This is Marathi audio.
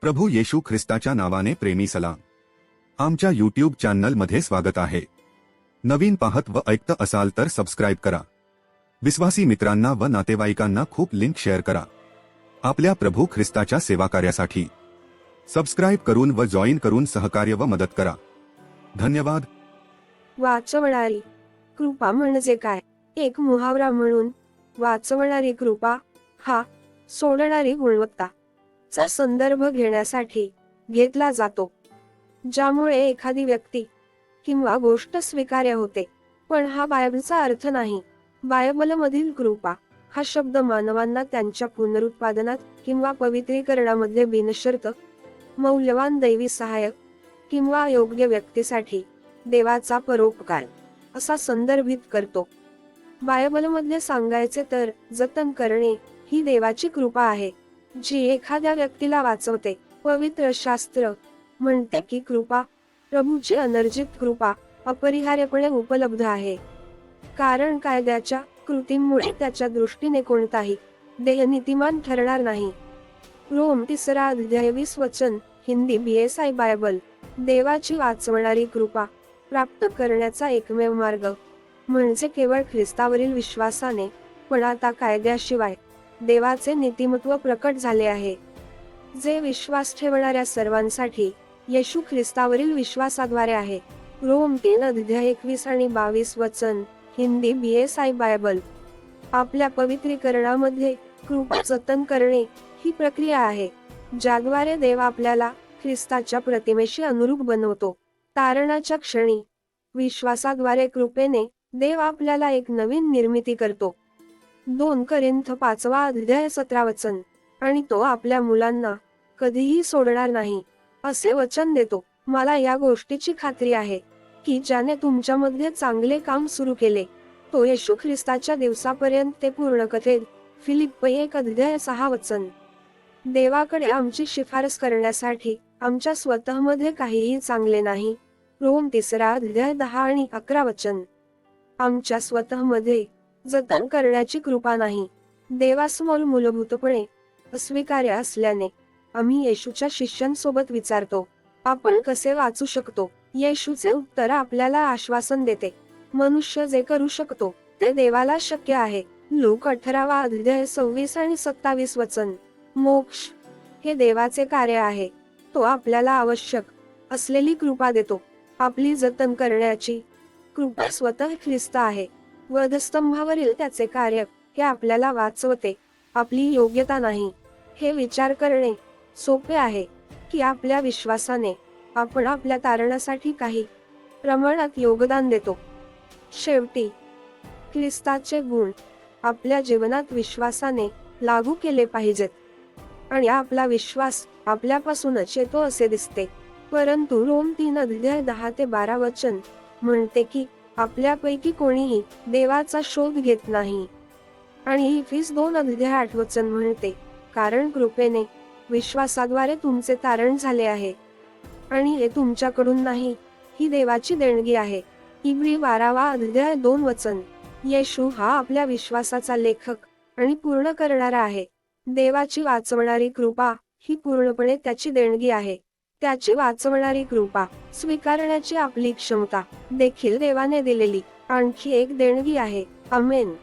प्रभू येशू ख्रिस्ताच्या नावाने प्रेमी सलाम. आमच्या यूट्यूब चॅनलमध्ये स्वागत आहे. नवीन पाहत व ऐकत असाल तर सबस्क्राईब करा. विश्वासी मित्रांना व नातेवाईकांना खूप लिंक शेअर करा. आपल्या प्रभू ख्रिस्ताच्या सेवा कार्यासाठी सबस्क्राईब करून व जॉईन करून सहकार्य व मदत करा. धन्यवाद. वाचवणारी कृपा म्हणजे काय? एक मुहावरा म्हणून वाचवणारी कृपा हा सोडणारी गुणवत्ता. चा संदर्भ घेण्यासाठी घेतला जातो ज्यामुळे एखादी व्यक्ती किंवा गोष्ट स्वीकार्य होते. पण हा बायबलचा अर्थ नाही. बायबलमधील कृपा हा शब्द मानवांना त्यांच्या पुनरुत्पादनात किंवा पवित्रीकरणामध्ये बिनशर्त मौल्यवान दैवी सहाय्यक किंवा योग्य व्यक्तीसाठी देवाचा परोपकार असा संदर्भित करतो. बायबलमधले सांगायचे तर जतन करणे ही देवाची कृपा आहे. जी एखाद्या व्यक्तीला वाचवते. पवित्र शास्त्र म्हणते की कृपा प्रभूची अनर्जित कृपा अपरिहार्यपणे उपलब्ध आहे. कारण कायद्याच्या कृतींमुळे त्याच्या दृष्टीने कोणताही देह नीतिमान ठरणार नाही. रोम तिसरा अध्याय वीस वचन Hindi B S I Bible देवाची वाचवणारी कृपा प्राप्त करण्याचा एकमेव मार्ग. म्हणजे केवळ ख्रिस्तावरील विश्वासाने पण आता कायद्याशिवाय देवाचे नीतिमत्व प्रकट झाले आहे. जे विश्वास ठेवणाऱ्या सर्वांसाठी येशू ख्रिस्तावरील विश्वासाद्वारे आहे. रोम तीन अध्याय एकवीस आणि बावीस वचन Hindi B S I Bible. आपल्या पवित्रीकरणामध्ये कृपा जतन करणे ही प्रक्रिया आहे ज्याद्वारे देव आपल्याला ख्रिस्ताच्या प्रतिमेशी अनुरूप बनवतो. तारणाच्या क्षणी विश्वासाद्वारे कृपेने देव आपल्याला एक नवीन निर्मिती करतो. दोन करिंथ पाचवा अध्याय सतरा वचन. आणि तो आपल्या मुलांना कधीही सोडणार नाही असे वचन देतो. मला या गोष्टीची खात्री आहे की ज्याने तुमच्यामध्ये चांगले काम सुरू केले तो येशू ख्रिस्ताच्या दिवसापर्यंत ते पूर्ण कथेत फिलिप एक अध्याय सहा वचन. देवाकडे आमची शिफारस करण्यासाठी आमच्या स्वतःमध्ये काहीही चांगले नाही. रोम तिसरा अध्याय दहा आणि अकरा वचन. आमच्या स्वतःमध्ये जतन करण्याची कृपा नाही. देवासमोर मूलभूतपणे अस्वीकार्य असल्याने आम्ही येशूच्या शिष्यांसोबत विचारतो आपण कसे वाचू शकतो? येशूचे उत्तर आपल्याला आश्वासन देते. मनुष्य जे करू शकतो ते देवाला शक्य आहे. लोक अठरावा अध्याय सव्वीस आणि सत्तावीस वचन. मोक्ष हे देवाचे कार्य आहे. तो आपल्याला आवश्यक असलेली कृपा देतो. आपली जतन करण्याची कृपा स्वतः ख्रिस्त आहे. वधस्तंभावरील त्याचे कार्य हे आपल्याला वाचवते. आपली योग्यता नाही. हे विचार करणे सोपे आहे की आपल्या विश्वासाने आपण आपल्या तारणासाठी काही प्रमाणात योगदान देतो. शेवटी ख्रिस्ताचे गुण आपल्या जीवनात विश्वासाने लागू केले पाहिजेत. आणि आपला विश्वास आपल्यापासूनच येतो असे दिसते. परंतु रोम तीन अध्याय दहा ते बारा वचन म्हणते की आपल्यापैकी कोणीही देवाचा शोध घेत नाही. आणि ही फीस दोन अध्याय आठ वचन म्हणते कारण कृपेने विश्वासाद्वारे तुमचे तारण झाले आहे. आणि हे तुमच्याकडून नाही ही देवाची देणगी आहे. इब्री बारावा अध्याय दोन वचन. येशू हा आपल्या विश्वासाचा लेखक आणि पूर्ण करणारा आहे. देवाची वाचवणारी कृपा ही पूर्णपणे त्याची देणगी आहे. त्याची वाचवणारी कृपा स्वीकारण्याची आपली क्षमता देखील देवाने दिलेली. आणखी एक देणगी आहे. अमेन